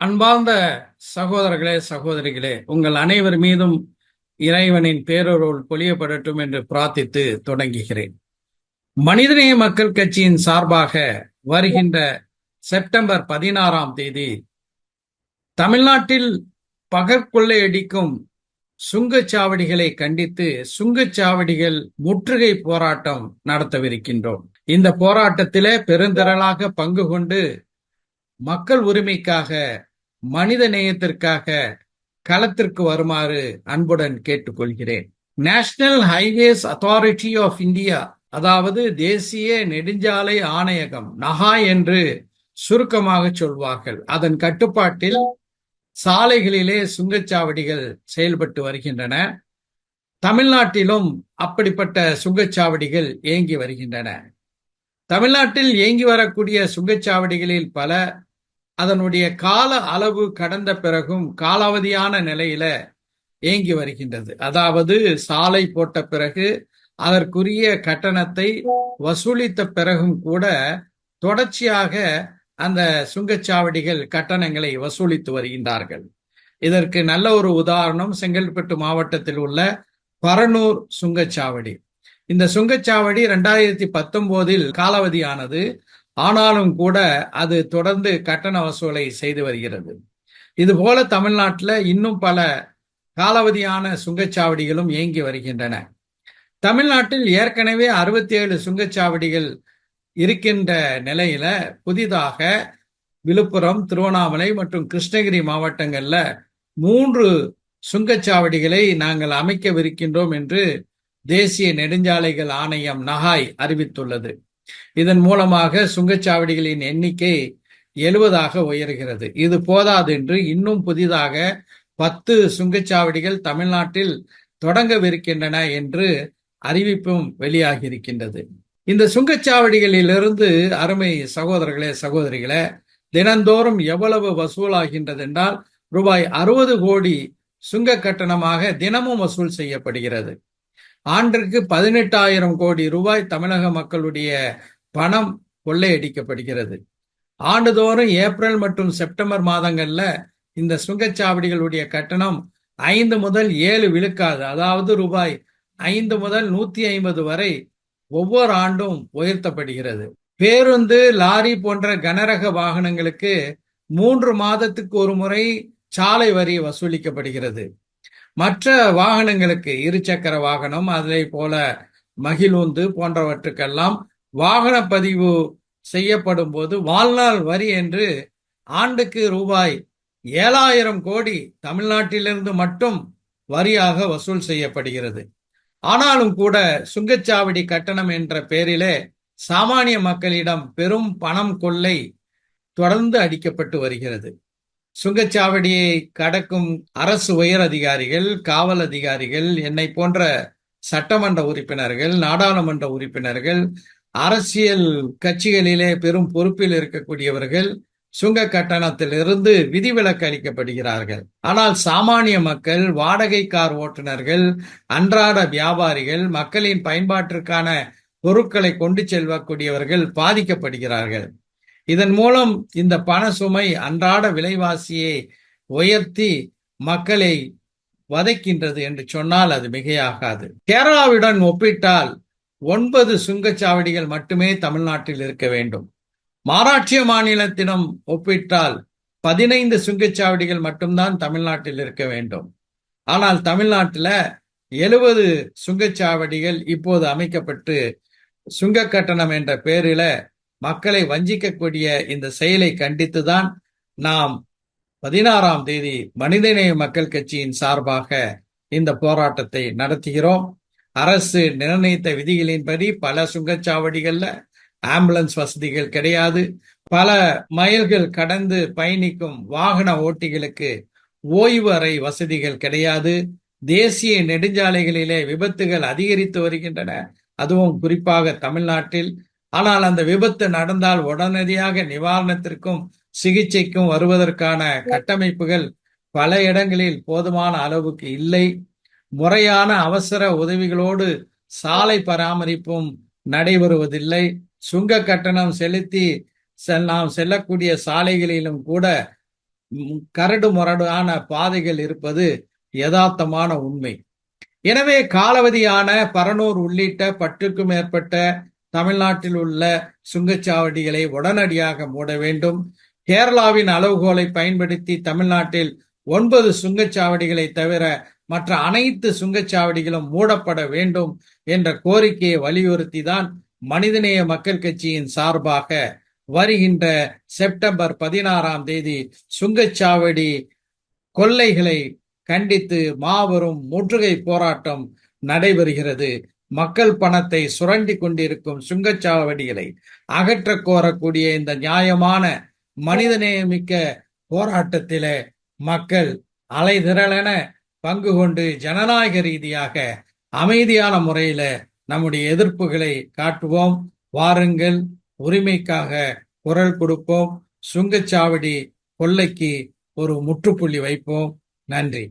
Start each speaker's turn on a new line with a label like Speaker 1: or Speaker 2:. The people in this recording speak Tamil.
Speaker 1: அன்பார்ந்த சகோதரர்களே சகோதரிகளே உங்கள் அனைவர் மீதும் இறைவனின் பேரொருள் பொழியப்படட்டும் என்று பிரார்த்தித்து தொடங்குகிறேன். மனிதநேய மக்கள் கட்சியின் சார்பாக வருகின்ற செப்டம்பர் பதினாறாம் தேதி தமிழ்நாட்டில் பகற்கொள்ளையடிக்கும் சுங்கச்சாவடிகளை கண்டித்து சுங்கச்சாவடிகள் முற்றுகை போராட்டம் நடத்தவிருக்கின்றோம். இந்த போராட்டத்திலே பெருந்திரளாக பங்கு கொண்டு மக்கள் உரிமைக்காக மனித நேயத்திற்காக களத்திற்கு வருமாறு அன்புடன் கேட்டுக்கொள்கிறேன். National highways authority of India அதாவது தேசிய நெடுஞ்சாலை ஆணையகம் நகா என்று சுருக்கமாக சொல்வார்கள். அதன் கட்டுப்பாட்டில் சாலைகளிலே சுங்கச்சாவடிகள் செயல்பட்டு வருகின்றன. தமிழ்நாட்டிலும் அப்படிப்பட்ட சுங்கச்சாவடிகள் இயங்கி வருகின்றன. தமிழ்நாட்டில் இயங்கி வரக்கூடிய சுங்கச்சாவடிகளில் பல அதனுடைய கால அளவு கடந்த பிறகும் காலாவதியான நிலையில ஏங்கி வருகின்றது. அதாவது சாலை போட்ட பிறகு அதற்குரிய கட்டணத்தை வசூலித்த பிறகும் கூட தொடர்ச்சியாக அந்த சுங்கச்சாவடிகள் கட்டணங்களை வசூலித்து வருகின்றார்கள். இதற்கு நல்ல ஒரு உதாரணம் செங்கல்பட்டு மாவட்டத்தில் உள்ள பரனூர் சுங்கச்சாவடி. இந்த சுங்கச்சாவடி ரெண்டாயிரத்தி பத்தொன்பதில் காலாவதியானது. ஆனாலும் கூட அது தொடர்ந்து கட்டண வசூலை செய்து வருகிறது. இதுபோல தமிழ்நாட்டில் இன்னும் பல காலாவதியான சுங்கச்சாவடிகளும் இயங்கி வருகின்றன. தமிழ்நாட்டில் ஏற்கனவே அறுபத்தி ஏழு சுங்கச்சாவடிகள் இருக்கின்ற நிலையில புதிதாக விழுப்புரம் திருவண்ணாமலை மற்றும் கிருஷ்ணகிரி மாவட்டங்கள்ல மூன்று சுங்கச்சாவடிகளை நாங்கள் அமைக்கவிருக்கின்றோம் என்று தேசிய நெடுஞ்சாலைகள் ஆணையம் நகாய் அறிவித்துள்ளது. இதன் மூலமாக சுங்கச்சாவடிகளின் எண்ணிக்கை எழுபதாக உயர்கிறது. இது போதாது என்று இன்னும் புதிதாக பத்து சுங்கச்சாவடிகள் தமிழ்நாட்டில் தொடங்கவிருக்கின்றன என்று அறிவிப்பும் வெளியாகி இருக்கின்றது இந்த சுங்கச்சாவடிகளிலிருந்து அருமை சகோதரர்களே சகோதரிகளே தினந்தோறும் எவ்வளவு வசூலாகின்றது என்றால் ரூபாய் அறுபது கோடி சுங்க கட்டணமாக தினமும் வசூல் செய்யப்படுகிறது. ஆண்டிற்கு பதினெட்டாயிரம் கோடி ரூபாய் தமிழக மக்களுடைய பணம் கொள்ளையடிக்கப்படுகிறது. ஆண்டுதோறும் ஏப்ரல் மற்றும் செப்டம்பர் மாதங்கள்ல இந்த சுங்கச்சாவடிகளுடைய கட்டணம் ஐந்து முதல் ஏழு விழுக்காது. அதாவது ரூபாய் ஐந்து முதல் நூத்தி ஐம்பது வரை ஒவ்வொரு ஆண்டும் உயர்த்தப்படுகிறது. பேருந்து லாரி போன்ற கனரக வாகனங்களுக்கு மூன்று மாதத்துக்கு ஒரு முறை சாலை வரி வசூலிக்கப்படுகிறது. மற்ற வாகனங்களுக்கு இருசக்கர வாகனம் அதே போல மகிழுந்து போன்றவற்றுக்கெல்லாம் வாகன பதிவு செய்யப்படும் போது வாழ்நாள் வரி என்று ஆண்டுக்கு ரூபாய் ஏழாயிரம் கோடி தமிழ்நாட்டிலிருந்து மட்டும் வரியாக வசூல் செய்யப்படுகிறது. ஆனாலும் கூட சுங்கச்சாவடி கட்டணம் என்ற பெயரிலே சாமானிய மக்களிடம் பெரும் பணம் கொள்ளை தொடர்ந்து அடிக்கப்பட்டு வருகிறது. சுங்கச்சாவடியை கடக்கும் அரசு உயர் அதிகாரிகள் காவல் அதிகாரிகள் என்னை போன்ற சட்டமன்ற உறுப்பினர்கள் நாடாளுமன்ற உறுப்பினர்கள் அரசியல் கட்சிகளிலே பெரும் பொறுப்பில் இருக்கக்கூடியவர்கள் சுங்க கட்டணத்திலிருந்து விதிவிலக்கு அளிக்கப்படுகிறார்கள். ஆனால் சாமானிய மக்கள் வாடகை கார் ஓட்டுநர்கள் அன்றாட வியாபாரிகள் மக்களின் பயன்பாட்டிற்கான பொருட்களை கொண்டு செல்வக்கூடியவர்கள் பாதிக்கப்படுகிறார்கள். இதன் மூலம் இந்த பண சுமை அன்றாட விலைவாசியை உயர்த்தி மக்களை வதைக்கின்றது என்று சொன்னால் அது மிகையாகாது. கேரளாவுடன் ஒப்பிட்டால் ஒன்பது சுங்கச்சாவடிகள் மட்டுமே தமிழ்நாட்டில் இருக்க வேண்டும். மாராட்சிய மாநிலத்திடம் ஒப்பிட்டால் பதினைந்து சுங்கச்சாவடிகள் மட்டும்தான் தமிழ்நாட்டில் இருக்க வேண்டும். ஆனால் தமிழ்நாட்டில் எழுபது சுங்கச்சாவடிகள் இப்போது அமைக்கப்பட்டு சுங்க கட்டணம் என்ற பெயரில மக்களை வஞ்சிக்கக்கூடிய இந்த செயலை கண்டித்துதான் நாம் பதினாறாம் தேதி மனிதநேய மக்கள் கட்சியின் சார்பாக இந்த போராட்டத்தை நடத்துகிறோம். அரசு நிர்ணயித்த விதிகளின்படி பல சுங்கச்சாவடிகள்ல ஆம்புலன்ஸ் வசதிகள் கிடையாது. பல மைல்கள் கடந்து பயணிக்கும் வாகன ஓட்டிகளுக்கு ஓய்வு அறை வசதிகள் கிடையாது. தேசிய நெடுஞ்சாலைகளிலே விபத்துகள் அதிகரித்து வருகின்றன. அதுவும் குறிப்பாக தமிழ்நாட்டில். ஆனால் அந்த விபத்து நடந்தால் உடனடியாக நிவாரணத்திற்கும் சிகிச்சைக்கும் வருவதற்கான கட்டமைப்புகள் பல இடங்களில் போதுமான அளவுக்கு இல்லை. முறையான அவசர உதவிகளோடு சாலை பராமரிப்பும் நடைபெறுவதில்லை. சுங்க கட்டணம் செலுத்தி நாம் செல்லக்கூடிய சாலைகளிலும் கூட கரடு முரடான பாதைகள் இருப்பது யதார்த்தமான உண்மை. எனவே காலாவதியான பரனூர் உள்ளிட்ட பத்துக்கும் மேற்பட்ட தமிழ்நாட்டில் உள்ள சுங்கச்சாவடிகளை உடனடியாக மூட வேண்டும். கேரளாவின் அளவுகோலை பயன்படுத்தி தமிழ்நாட்டில் ஒன்பது சுங்கச்சாவடிகளை தவிர மற்ற அனைத்து சுங்கச்சாவடிகளும் மூடப்பட வேண்டும் என்ற கோரிக்கையை வலியுறுத்தி தான் மனிதநேய மக்கள் கட்சியின் சார்பாக வருகின்ற செப்டம்பர் பதினாறாம் தேதி சுங்கச்சாவடி கொள்ளைகளை கண்டித்து மாபெரும் முற்றுகை போராட்டம் நடைபெறுகிறது. மக்கள் பணத்தை சுரண்டி கொண்டிருக்கும் சுங்கச்சாவடிகளை அகற்ற கோரக்கூடிய இந்த நியாயமான மனிதநேயமிக்க போராட்டத்தில மக்கள் அலைதிரளென பங்கு கொண்டு ஜனநாயக ரீதியாக அமைதியான முறையில நம்முடைய எதிர்ப்புகளை காட்டுவோம். வாருங்கள் உரிமைக்காக குரல் கொடுப்போம். சுங்கச்சாவடி கொள்ளைக்கு ஒரு முற்றுப்புள்ளி வைப்போம். நன்றி.